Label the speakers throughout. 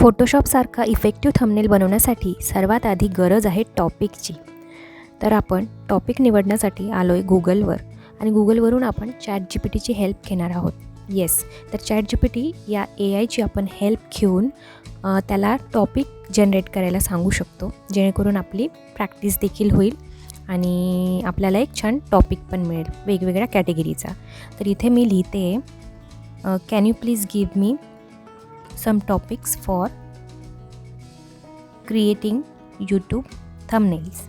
Speaker 1: फोटोशॉपसारखा effective thumbnail बनवण्यासाठी सर्वात आधी गरज आहे टॉपिकची तर आपण टॉपिक निवडण्यासाठी आलो आहे गुगलवर आणि गुगलवरून आपण चॅट जी पी टीची हेल्प घेणार आहोत. येस तर चॅट जी पी टी या ए आयची आपण हेल्प घेऊन त्याला टॉपिक जनरेट करायला सांगू शकतो. जेणेकरून आपली प्रॅक्टिस देखील होईल आणि आपल्याला एक छान टॉपिक पण मिळेल वेगवेगळ्या कॅटेगरीचा तर इथे मी लिहिते can you please give me some topics for creating YouTube thumbnails.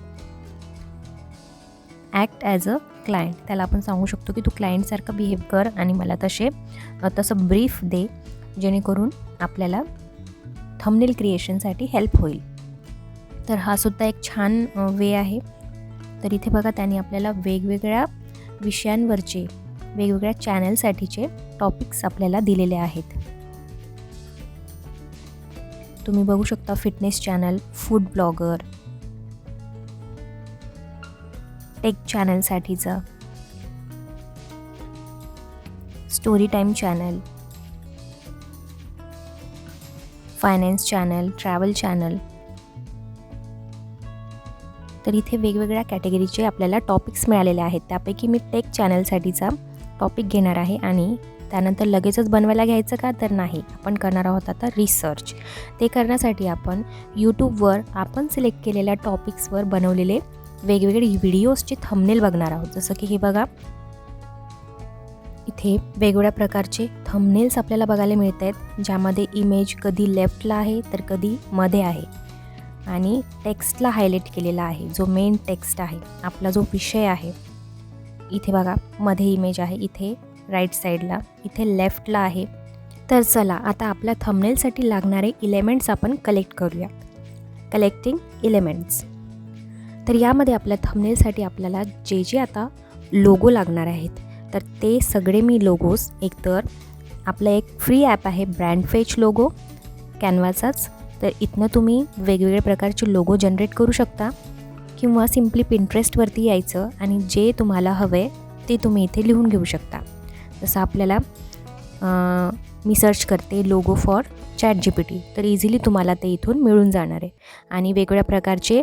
Speaker 1: Act as a client त्याला आपण सांगू शकतो की तू क्लायंटसारखं बिहेव कर आणि मला तसे तसं ब्रीफ दे जेणेकरून आपल्याला थंबनेल क्रिएशनसाठी हेल्प होईल. तर हा सुद्धा एक छान वे आहे. तर इथे बघा त्यांनी आपल्याला वेगवेगळ्या विषयांवरचे वेगवेगळ्या चॅनलसाठीचे टॉपिक्स आपल्याला दिलेले आहेत. तुम्ही बघू शकता fitness channel food blogger tech चॅनलसाठीचं story time channel finance channel travel channel. तर इथे वेगवेगळ्या कॅटेगरीचे आपल्याला टॉपिक्स मिळालेले आहेत. त्यापैकी मी टेक चॅनलसाठीचा टॉपिक घेणार आहे आणि त्यानंतर लगेचच बनवायला घ्यायचं का? तर नाही. आपण करणार आहोत आता रिसर्च ते करण्यासाठी आपण यूट्यूबवर आपण सिलेक्ट केलेल्या टॉपिक्सवर बनवलेले वेगवेगळे व्हिडिओजचे थंबनेल बघणार आहोत. जसं की हे बघा. इथे वेगवेगळ्या प्रकारचे थंबनेल्स आपल्याला बघायला मिळत आहेत ज्यामध्ये इमेज कधी लेफ्टला आहे तर कधी मध्ये आहे. आणि टेक्स्टला हायलाईट केलेला आहे. जो मेन टेक्स्ट आहे. आपला जो विषय आहे. इथे बघा. मध्ये इमेज आहे. इथे राईट साईडला इथे लेफ्टला आहे. तर चला आता आपल्या थंबनेलसाठी लागणारे इलेमेंट्स आपण कलेक्ट करूया. कलेक्टिंग इलेमेंट्स तर यामध्ये आपल्या थंबनेलसाठी आपल्याला जे जे आता लोगो लागणार आहेत तर ते सगळे मी लोगोज एकतर आपलं एक फ्री ॲप आहे ब्रँड फेच लोगो कॅनवाचाच तर इथनं तुम्ही वेगवेगळे प्रकारचे लोगो जनरेट करू शकता किंवा सिम्पली पिंटरेस्टवरती यायचं आणि जे तुम्हाला हवे ते तुम्ही इथे लिहून घेऊ शकता. जसं आपल्याला मी सर्च करते logo for chat G P T तर इझिली तुम्हाला ते इथून मिळून जाणार आहे. आणि वेगवेगळ्या प्रकारचे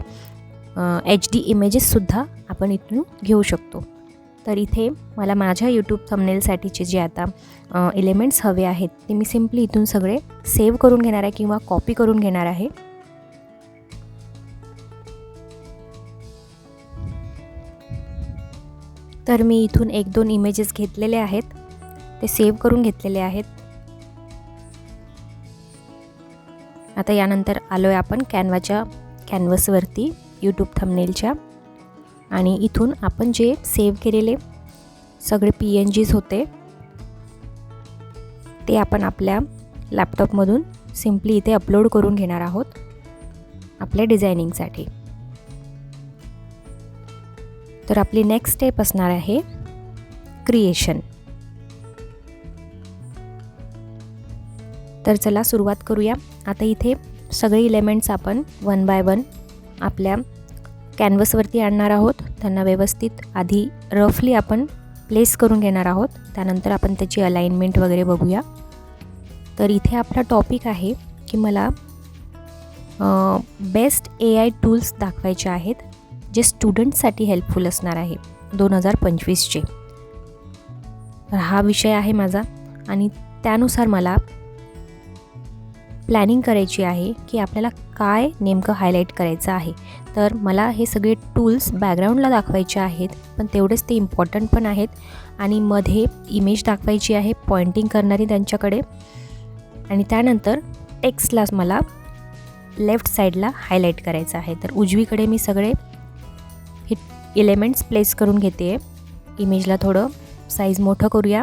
Speaker 1: एच डी इमेजेससुद्धा आपण इथून घेऊ शकतो. तर इथे मला माझ्या यूट्यूब थंबनेलसाठीचे जे आता एलिमेंट्स हवे आहेत ते मी सिम्पली इथून सगळे सेव्ह करून घेणार आहे किंवा कॉपी करून घेणार आहे. तर मी इथून एक दोन इमेजेस घेतलेले आहेत. ते सेव्ह करून घेतलेले आहेत. आता यानंतर आलो आहे आपण कॅनवाच्या कॅनव्हसवरती यूट्यूब थंबनेलच्या आणि इथून आपण जे सेव्ह केलेले सगळे पी एन जीज होते ते आपण आपल्या लॅपटॉपमधून सिम्पली इथे अपलोड करून घेणार आहोत आपल्या डिझायनिंगसाठी तर आपली नेक्स्ट स्टेप असणार आहे क्रिएशन तर चला सुरुवात करूया. आता इथे सगळे इलेमेंट्स आपण वन बाय वन आपल्या कॅनव्हसवरती आणणार आहोत. त्यांना व्यवस्थित आधी रफली आपण प्लेस करून घेणार आहोत. त्यानंतर आपण त्याची अलाइनमेंट वगैरे बघूया. तर इथे आपला टॉपिक आहे की मला बेस्ट ए आय टूल्स दाखवायचे आहेत जे स्टुडंटसाठी हेल्पफुल असणार आहे. दोन हजार पंचवीसचे. तर हा विषय आहे माझा आणि त्यानुसार मला प्लॅनिंग करायची आहे की आपल्याला काय नेमकं हायलाईट करायचं आहे. तर मला हे सगळे टूल्स बॅकग्राऊंडला दाखवायचे आहेत पण तेवढेच ते इम्पॉर्टंट पण आहेत. आणि मध्ये इमेज दाखवायची आहे पॉइंटिंग करणारी त्यांच्याकडे. आणि त्यानंतर टेक्स्टला मला लेफ्ट साईडला हायलाईट करायचं आहे. तर उजवीकडे मी सगळे हे इलेमेंट्स प्लेस करून घेते. आहे इमेजला थोडं साईज मोठं करूया.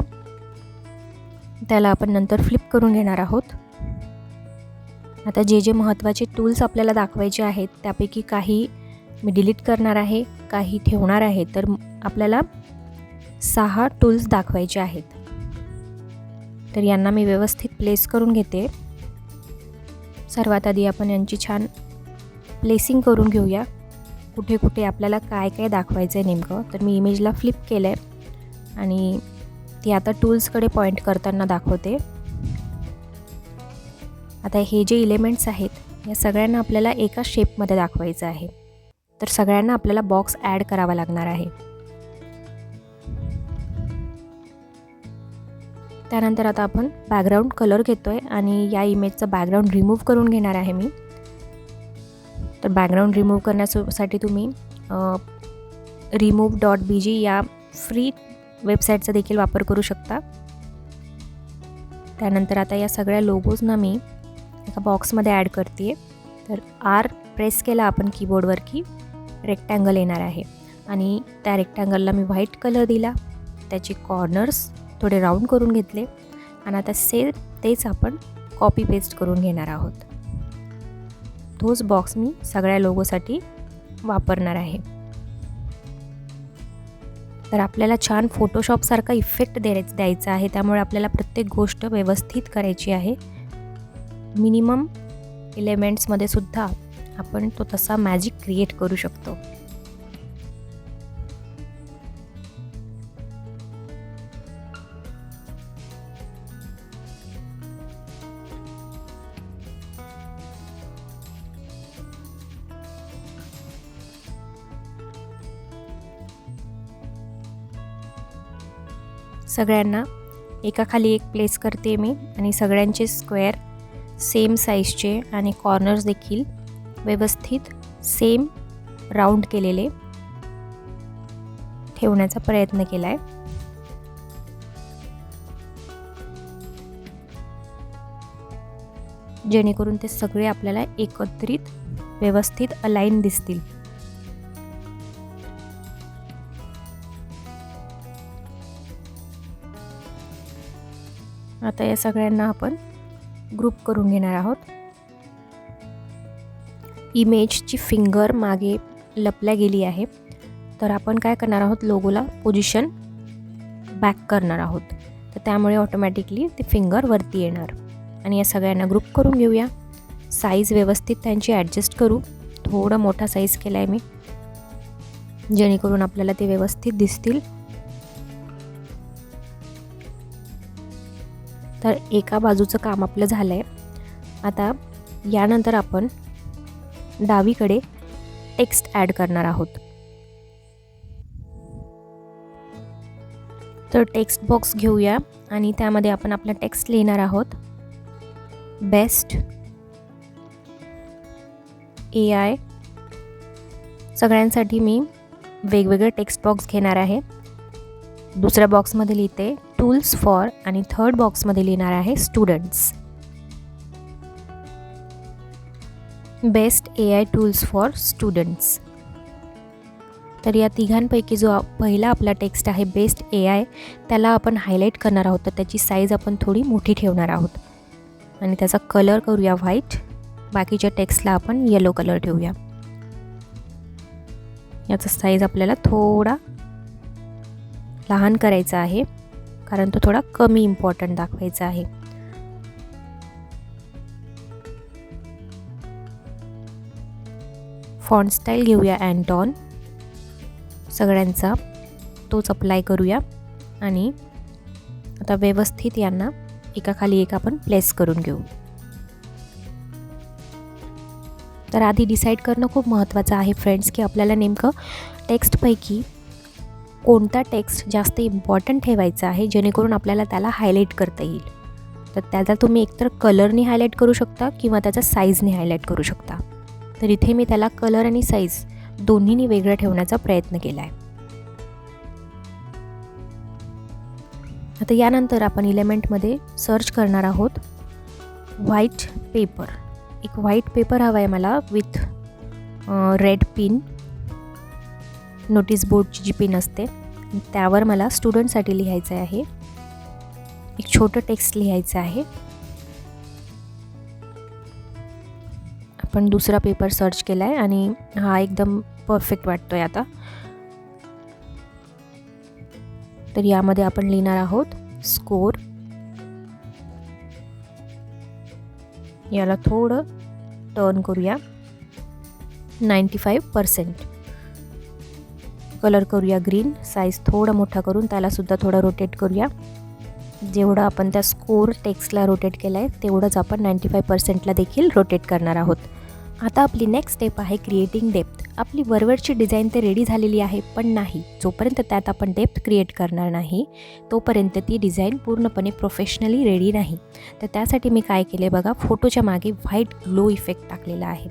Speaker 1: त्याला आपण नंतर फ्लिप करून घेणार आहोत. आता जे जे महत्त्वाचे टूल्स आपल्याला दाखवायचे आहेत त्यापैकी काही मी डिलीट करणार आहे काही ठेवणार आहे तर आपल्याला सहा टूल्स दाखवायचे आहेत. तर यांना मी व्यवस्थित प्लेस करून घेते. सर्वात आधी आपण यांची छान प्लेसिंग करून घेऊया. कुठे कुठे आपल्याला काय काय दाखवायचं आहे नेमकं तर मी इमेजला फ्लिप केलं आहे आणि ती आता टूल्सकडे पॉईंट करताना दाखवते. आता हे जे इलेमेंट्स आहेत या सगळ्यांना आपल्याला एका शेपमध्ये दाखवायचं आहे. तर सगळ्यांना आपल्याला बॉक्स ॲड करावा लागणार आहे. त्यानंतर आता आपण बॅकग्राऊंड कलर घेतो आहे आणि या इमेजचं बॅकग्राऊंड रिमूव्ह करून घेणार आहे मी. तर बॅकग्राऊंड रिमूव्ह करण्यासाठी तुम्ही रिमूव्ह डॉट बी जी या फ्री वेबसाईटचा देखील वापर करू शकता. त्यानंतर आता या सगळ्या लोगोजना मी एका बॉक्समध्ये ॲड करते तर आर प्रेस केला आपण कीबोर्डवर की रेक्टँगल येणार आहे. आणि त्या रेक्टँगलला मी व्हाईट कलर दिला. त्याचे कॉर्नर्स थोडे राऊंड करून घेतले. आणि आता से तेच आपण कॉपी पेस्ट करून घेणार आहोत. तोच बॉक्स मी सगळ्या लोगोसाठी वापरणार आहे. तर आपल्याला छान फोटोशॉपसारखा इफेक्ट द्यायचा आहे. त्यामुळे आपल्याला प्रत्येक गोष्ट व्यवस्थित करायची आहे. मिनिमम एलिमेंट्समध्ये सुद्धा आपण तो तसा मॅजिक क्रिएट करू शकतो. सगळ्यांना एकाखाली एक प्लेस करते मी आणि सगळ्यांचे स्क्वेअर सेम साईजचे आणि कॉर्नर्स देखील व्यवस्थित सेम राऊंड केलेले ठेवण्याचा प्रयत्न केला आहे जेणेकरून ते सगळे आपल्याला एकत्रित व्यवस्थित अलाईन दिसतील. आता या सगळ्यांना आपण ग्रुप करून घेणार आहोत. इमेजची फिंगर मागे लपल्या गेली आहे. तर आपण काय करणार आहोत? लोगोला पोझिशन बॅक करणार आहोत. तर त्यामुळे ऑटोमॅटिकली ते फिंगर वरती येणार. आणि या सगळ्यांना ग्रुप करून घेऊया. साईज व्यवस्थित त्यांची ॲडजस्ट करू. थोडा मोठा साईज केला आहे मी. जेणेकरून आपल्याला ते व्यवस्थित दिसतील. तर एका बाजूचं काम आपलं झालं आहे आता यानंतर आपण डावीकडे टेक्स्ट ॲड करणार आहोत. तर टेक्स्ट बॉक्स घेऊया आणि त्यामध्ये आपण आपला टेक्स्ट लिहिणार आहोत. Best A I. सगळ्यांसाठी मी वेगवेगळे टेक्स्ट बॉक्स घेणार आहे. दुसऱ्या बॉक्समध्ये लिहिते टूल्स फॉर आणि थर्ड बॉक्समध्ये लिहिणार आहे students best A I tools for students तर या तिघांपैकी जो पहिला आपला टेक्स्ट आहे बेस्ट ए आय त्याला आपण हायलाईट करणार आहोत. तर त्याची साईज आपण थोडी मोठी ठेवणार आहोत. आणि त्याचा कलर करूया व्हाईट बाकीच्या टेक्स्टला आपण येलो कलर ठेवूया. याचा साईज आपल्याला थोडा लहान करायचा आहे. कारण तो थोडा कमी इम्पॉर्टंट दाखवायचा आहे. फॉन्ट स्टाईल घेऊया अँटॉन सगळ्यांचा तोच अप्लाय करूया. आणि आता व्यवस्थित यांना एकाखाली एक आपण प्लेस करून घेऊ. तर आधी डिसाईड करणं खूप महत्त्वाचं आहे फ्रेंड्स की आपल्याला नेमकं टेक्स्टपैकी कोणता टेक्स्ट जास्त इम्पॉर्टंट ठेवायचा आहे जेणेकरून आपल्याला त्याला हायलाईट करता येईल. तर त्याचा तुम्ही एकतर कलरने हायलाईट करू शकता किंवा त्याचा साईजने हायलाईट करू शकता. तर इथे मी त्याला कलर आणि साईज दोन्हीनी वेगळं ठेवण्याचा प्रयत्न केला आहे आता यानंतर आपण इलेमेंटमध्ये सर्च करणार आहोत. व्हाईट पेपर एक व्हाईट पेपर हवा आहे मला विथ रेड पिन नोटीस बोर्डची जी पिन असते त्यावर मला स्टुडंटसाठी लिहायचं आहे. एक छोटं टेक्स्ट लिहायचं आहे. आपण दुसरा पेपर सर्च केला आहे आणि हा एकदम परफेक्ट वाटतो आहे आता. तर यामध्ये आपण लिहिणार आहोत स्कोर याला थोडं टर्न करूया. नाईंटी फाईव्ह पर्सेंट कलर करूया ग्रीन. साईज थोडा मोठा करून त्यालासुद्धा थोडा रोटेट करूया. जेवढं आपण त्या स्कोर टेक्स्टला रोटेट केलं आहे तेवढंच आपण नाईंटी फाय पर्सेंटला देखील रोटेट करणार आहोत. आता आपली नेक्स्ट स्टेप आहे क्रिएटिंग डेप्थ आपली वरवरची डिझाईन ते रेडी झालेली आहे पण नाही. जोपर्यंत त्यात आपण डेप्थ क्रिएट करणार नाही तोपर्यंत ती डिझाईन पूर्णपणे प्रोफेशनली रेडी नाही. तर त्यासाठी मी काय केले बघा फोटोच्या मागे व्हाईट ग्लो इफेक्ट टाकलेला आहे.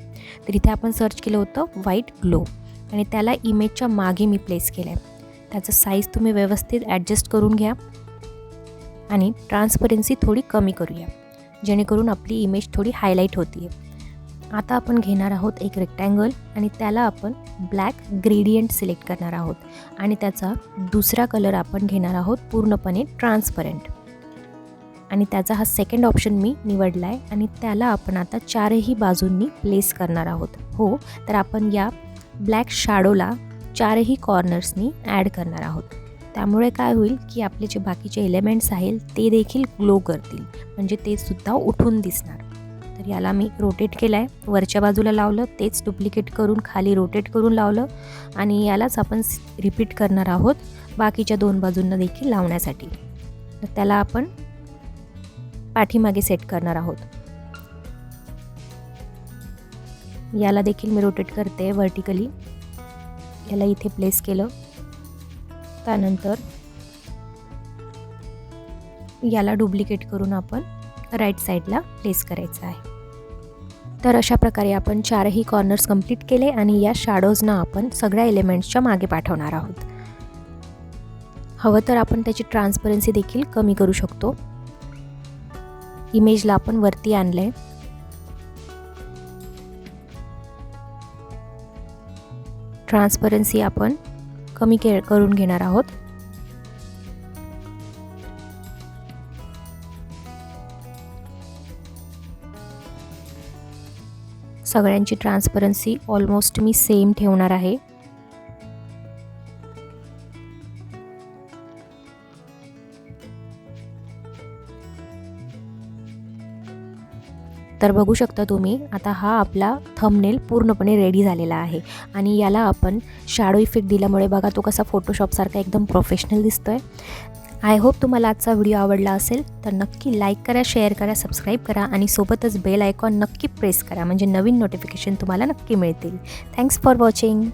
Speaker 1: तर इथे आपण सर्च केलं होतं व्हाईट ग्लो आणि त्याला इमेजच्या मागे मी प्लेस केलं आहे त्याचं साईज तुम्ही व्यवस्थित ॲडजस्ट करून घ्या. आणि ट्रान्सपरन्सी थोडी कमी करूया. जेणेकरून आपली इमेज थोडी हायलाईट होती आहे आता आपण घेणार आहोत एक रेक्टँगल आणि त्याला आपण ब्लॅक ग्रेडियंट सिलेक्ट करणार आहोत. आणि त्याचा दुसरा कलर आपण घेणार आहोत पूर्णपणे ट्रान्सपरंट आणि त्याचा हा सेकंड ऑप्शन मी निवडला आहे आणि त्याला आपण आता चारही बाजूंनी प्लेस करणार आहोत. हो तर आपण या ब्लॅक शॅडोला चारही कॉर्नर्सनी ॲड करणार आहोत. त्यामुळे काय होईल की आपले जे बाकीचे एलिमेंट्स आहेत ते देखील ग्लो करतील. म्हणजे ते सुद्धा उठून दिसणार. तर याला मी रोटेट केलं आहे वरच्या बाजूला लावलं तेच डुप्लिकेट करून खाली रोटेट करून लावलं आणि यालाच आपण रिपीट करणार आहोत बाकीच्या दोन बाजूंना देखील लावण्यासाठी. तर त्याला आपण पाठीमागे सेट करणार आहोत. याला देखील मी रोटेट करते व्हर्टिकली याला इथे प्लेस केलं. त्यानंतर याला डुप्लिकेट करून आपण राईट साईडला प्लेस करायचं आहे. तर अशा प्रकारे आपण चारही कॉर्नर्स कंप्लीट केले आणि या शॅडोजना आपण सगळ्या एलिमेंट्सच्या मागे पाठवणार आहोत. हवं तर आपण त्याची ट्रान्सपरन्सी देखील कमी करू शकतो. इमेजला आपण वरती आणलं आहे ट्रान्सपरन्सी आपण कमी के करून घेणार आहोत. सगळ्यांची ट्रान्सपरन्सी ऑलमोस्ट मी सेम ठेवणार आहे. तर बघू शकता तुम्ही आता हा आपला थंबनेल पूर्णपणे रेडी झालेला आहे. आणि याला आपण शॅडो इफेक्ट दिल्यामुळे बघा तो कसा फोटोशॉपसारखा एकदम प्रोफेशनल दिसतो आहे आय होप तुम्हाला आजचा व्हिडिओ आवडला असेल तर नक्की लाईक करा शेअर करा सबस्क्राईब करा आणि सोबतच बेल आयकॉन नक्की प्रेस करा म्हणजे नवीन नोटिफिकेशन तुम्हाला नक्की मिळतील. Thanks for watching